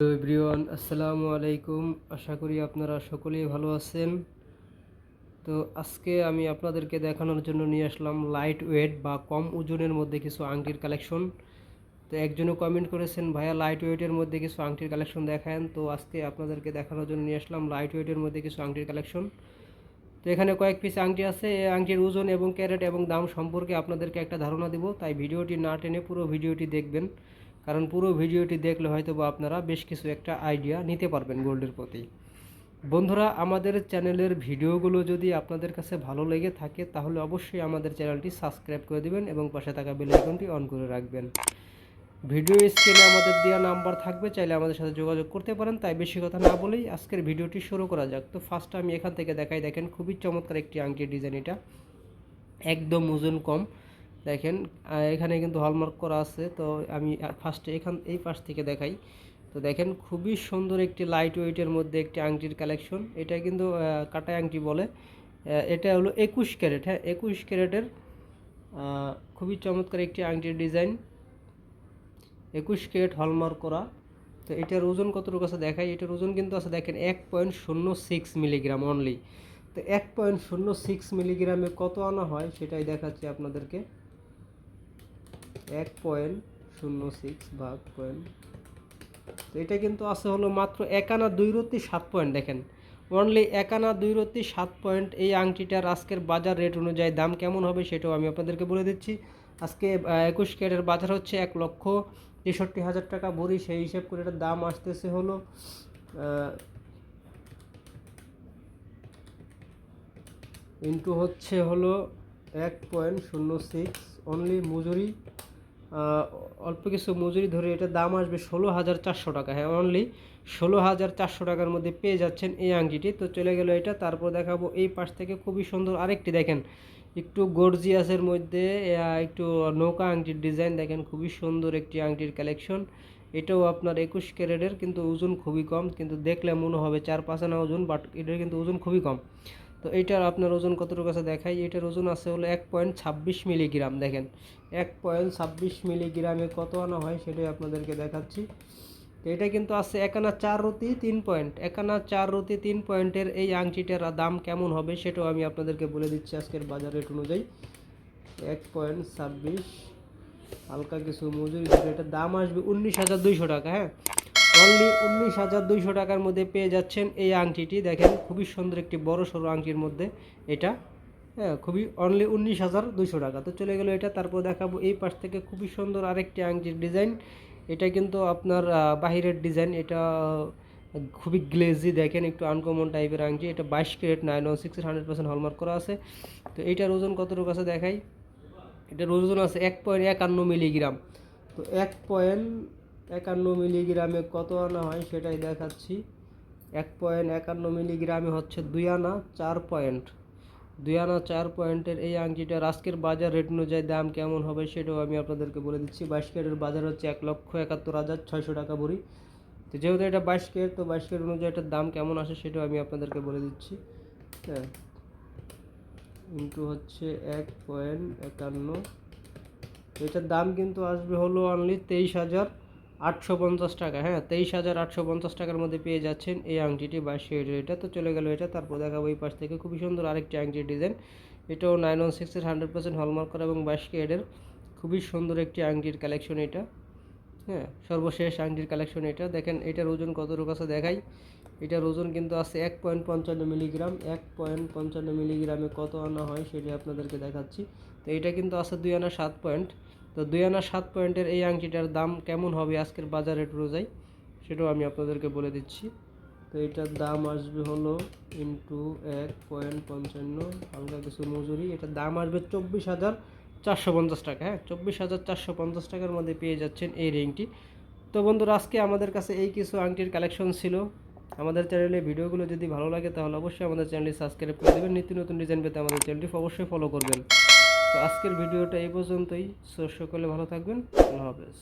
Hello everyone, আসসালামু আলাইকুম। আশা করি আপনারা সকলেই ভালো আছেন। তো আজকে আমি আপনাদেরকে দেখানোর জন্য নিয়ে আসলাম লাইট ওয়েট বা কম ওজনের মধ্যে কিছু আংটির কালেকশন তো একজনও কমেন্ট করেছেন, ভাইয়া লাইট ওয়েটের মধ্যে কিছু আংটির কালেকশন দেখান তো আজকে আপনাদেরকে দেখানোর জন্য নিয়ে আসলাম লাইট ওয়েটের মধ্যে কিছু আংটির কালেকশন তো এখানে কয়েক পিস আংটি আছে। এই আংটির ওজন এবং ক্যারেট এবং দাম সম্পর্কে আপনাদেরকে একটা ধারণা দিব। তাই ভিডিওটি না টেনে পুরো ভিডিওটি দেখবেন। কারণ পুরো ভিডিওটি দেখলে হয়তো বা আপনারা বেশ কিছু একটা আইডিয়া নিতে পারবেন গোল্ডের প্রতি। বন্ধুরা, আমাদের চ্যানেলের ভিডিওগুলো যদি আপনাদের কাছে ভালো লেগে থাকে, তাহলে অবশ্যই আমাদের চ্যানেলটি সাবস্ক্রাইব করে দিবেন এবং পাশে থাকা বেল আইকনটি অন করে রাখবেন। ভিডিও স্ক্রিনে আমাদের দেওয়া নাম্বার থাকবে, চাইলে আমাদের সাথে যোগাযোগ করতে পারেন। তাই বেশি কথা না বলেই আজকের ভিডিওটি শুরু করা যাক। তো ফার্স্ট আমি এখান থেকে দেখাই, দেখেন খুবই চমৎকার একটি আংটির ডিজাইন এটা। একদম ওজন কম। দেখেন এখানে কিন্তু হলমার্ক করা আছে। তো আমি ফার্স্টে এখান, এই পাশ থেকে দেখাই। তো দেখেন, খুবই সুন্দর একটি লাইট ওয়েটের মধ্যে একটি আংটির কালেকশন এটা কিন্তু কাটা আংটি বলে। এটা হলো একুশ ক্যারেট। হ্যাঁ একুশ ক্যারেটের খুবই চমৎকার একটি আংটির ডিজাইন একুশ ক্যারেট হলমার্ক করা। তো এটার ওজন কতটুকু আছে দেখাই। এটার ওজন কিন্তু আছে দেখেন, এক পয়েন্ট শূন্য সিক্স মিলিগ্রাম অনলি তো এক পয়েন্ট শূন্য সিক্স মিলিগ্রামে কত আনা হয় সেটাই দেখাচ্ছি আপনাদেরকে। এক পয়েন্ট শূন্য সিক্স ভাগ পয়েন্ট তো এটা কিন্তু আছে হলো মাত্র এক আনা দুই রত্তি সাত পয়েন্ট দেখেন। অনলি এক আনা দুই রত্তি সাত পয়েন্ট এই আংটিটার আজকের বাজার রেট অনুযায়ী দাম কেমন হবে সেটাও আমি আপনাদেরকে বলে দিচ্ছি। আজকে একুশ ক্যারেটের বাজার হচ্ছে এক লক্ষ তেষট্টি হাজার টাকা ভরি, সেই হিসাব করে এটার দাম আসতেছে হলো ইন্টু হচ্ছে হলো এক পয়েন্ট শূন্য সিক্স অনলি মজুরি অল্প কিছু মজুরি ধরে এটার দাম আসবে ষোলো হাজার চারশো টাকা। হ্যাঁ অনলি ষোলো হাজার চারশো টাকার মধ্যে পেয়ে যাচ্ছেন এই আংটিটি। তো চলে গেল এটা, তারপর দেখাবো এই পাশ থেকে খুবই সুন্দর আরেকটি দেখেন। একটু গর্জিয়াসের মধ্যে একটু নৌকা আংটির ডিজাইন দেখেন, খুবই সুন্দর একটি আংটির কালেকশন। এটাও আপনার একুশ ক্যারেটের, কিন্তু ওজন খুবই কম, কিন্তু দেখলে মনে হবে চার পাঁচ আনা ওজন বাট এটার কিন্তু ওজন খুবই কম। তো এইটার আপনার ওজন কতটুকু আছে দেখাই। এটার ওজন আছে হলো এক পয়েন্ট ছাব্বিশ মিলিগ্রাম, দেখেন। এক পয়েন্ট ছাব্বিশ মিলিগ্রামে কত আনা হয় সেটাই আপনাদেরকে দেখাচ্ছি। তো এটা কিন্তু আছে একানা চার রতি তিন পয়েন্ট। একানা চার রতি তিন পয়েন্টের এই আংটিটার দাম কেমন হবে সেটাও আমি আপনাদেরকে বলে দিচ্ছি আজকের বাজার রেট অনুযায়ী। এক পয়েন্ট ছাব্বিশ, হালকা কিছু মজুরি এটার দাম আসবে উনিশ হাজার দুইশো টাকা হ্যাঁ। অনলি উনিশ হাজার দুইশো টাকার মধ্যে পেয়ে যাচ্ছেন এই আংটিটি। দেখেন, খুবই সুন্দর একটি বড় সড়ো আংটির মধ্যে এটা। হ্যাঁ খুবই অনলি উনিশ হাজার দুইশো টাকা। তো চলে গেলো এটা, তারপর দেখাবো এই পাশ থেকে খুবই সুন্দর আরেকটি আংটির ডিজাইন। এটা কিন্তু আপনার বাহিরের ডিজাইন। এটা খুবই গ্লেজি দেখেন, একটু আনকমন টাইপের আংটি। এটা বাইশ carat nine one six hundred percent hallmark করা আছে। তো এইটার ওজন কতটুকু আছে দেখাই? এটার ওজন আছে এক পয়েন্ট একান্ন মিলিগ্রাম। তো এক পয়েন্ট একান্ন মিলিগ্রামে কত আনা হয় সেটাই দেখাচ্ছি। এক পয়েন্ট একান্ন মিলিগ্রামে হচ্ছে দুই আনা, চার পয়েন্ট। দুই আনা, চার পয়েন্টের এই আংটিটার আজকের বাজার রেট অনুযায়ী দাম কেমন হবে সেটাও আমি আপনাদেরকে বলে দিচ্ছি। বাইশ ক্যারেটের বাজার হচ্ছে এক লক্ষ একাত্তর হাজার ছয়শো টাকা ভরি। তো যেহেতু এটা বাইশ ক্যারেট, তো বাইশ ক্যারেট অনুযায়ী এটার দাম কেমন আসে সেটাও আমি আপনাদেরকে বলে দিচ্ছি। হ্যাঁ। ইন্টু হচ্ছে এক পয়েন্ট একান্ন। এটার দাম কিন্তু আসবে হলো অনলি তেইশ হাজার। আটশো পঞ্চাশ টাকা হ্যাঁ তেইশ হাজার আটশো পঞ্চাশ টাকার মধ্যে পেয়ে যাচ্ছেন এই আংটিটি বাইশ ক্যারেটের এটা তো চলে গেল এটা, তারপর দেখাবো এই পাশ থেকে। খুবই সুন্দর আরেকটি আংটির ডিজাইন। এটাও নাইন ওয়ান সিক্সের হান্ড্রেড পার্সেন্ট হলমার্ক করা এবং বাইশ ক্যারেটের খুবই সুন্দর একটি আংটির কালেকশন এটা হ্যাঁ সর্বশেষ আংটির কালেকশন এটা। দেখেন, এটার ওজন কতটুকু আছে দেখাই। এটার ওজন কিন্তু আছে এক পয়েন্ট পঞ্চান্ন মিলিগ্রাম। এক পয়েন্ট পঞ্চান্ন মিলিগ্রামে কত আনা হয় সেটি আপনাদেরকে দেখাচ্ছি। তো এটা কিন্তু আছে দুই আনা সাত পয়েন্ট। তো দুই আনা সাত পয়েন্টের এই আংটিটার দাম কেমন হবে আজকের বাজার অনুযায়ী, সেটাও আমি আপনাদেরকে বলে দিচ্ছি। তো এটার দাম আসবে হলো ইন্টু এক পয়েন্ট পঞ্চান্ন, হালকা কিছু মজুরি। এটার দাম আসবে চব্বিশ হাজার চারশো পঞ্চাশ টাকা হ্যাঁ চব্বিশ হাজার চারশো পঞ্চাশ টাকার মধ্যে পেয়ে যাচ্ছেন এই রিংটি। তো বন্ধুরা, আজকে আমাদের কাছে এই কিছু আংটির কালেকশন ছিল। আমাদের চ্যানেলে ভিডিওগুলো যদি ভালো লাগে, তাহলে অবশ্যই আমাদের চ্যানেলটি সাবস্ক্রাইব করে দেবেন। নিত্য নতুন ডিজাইন পেতে আমাদের চ্যানেলটি অবশ্যই ফলো করবেন। আজকের ভিডিওটা এই পর্যন্তই। সো সকলে ভালো থাকবেন। আল্লাহ হাফেজ।